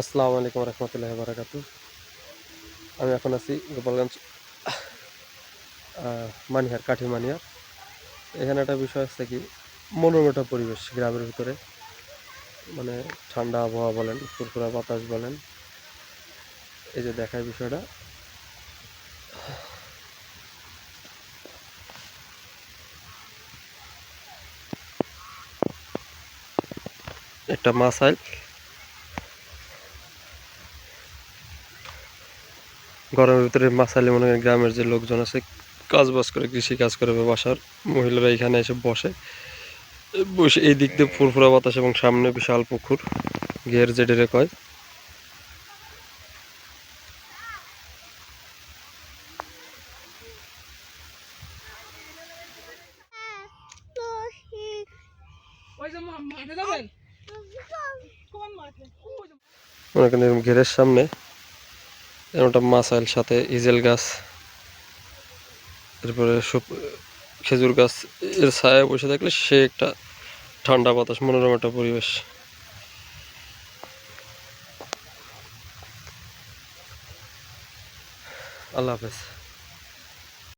আসসালামু আলাইকুম রহমতুল্লাহ বারাকাত আমি এখন আছি গোপালগঞ্জ মানিহার কাঠি মানিহার। এখানে একটা বিষয় আছে কি মনোরম একটা পরিবেশ গ্রামের ভিতরে। মানে ঠান্ডা আবহাওয়া বলেন, ফুরফুরা বাতাস বলেন। এই যে দেখায় বিষয়টা। একটা মাসাইল। গরমের ভিতরে মাসাইলে মনে হয় গ্রামের যে লোকজন আছে কাজ বাজ করে কৃষি কাজ করে বাসার মহিলারা এখানে এসে বসে। বসে এই দিক দিয়ে ফুরফুরা বাতাস এবং সামনে বিশাল পুকুর ঘের কয়। যে মা- মাঠে যাবেন? কোন মাঠে? ওই যে- করেন এরকম ঘেরের সামনে এরকম একটা মাসাইল সাথে ইজেল গাছ, এরপরে খেজুর গাছ, এর ছায়া বসে থাকলে সে একটা ঠান্ডা বাতাস, মনোরম একটা পরিবেশ। আল্লাহ হাফেজ।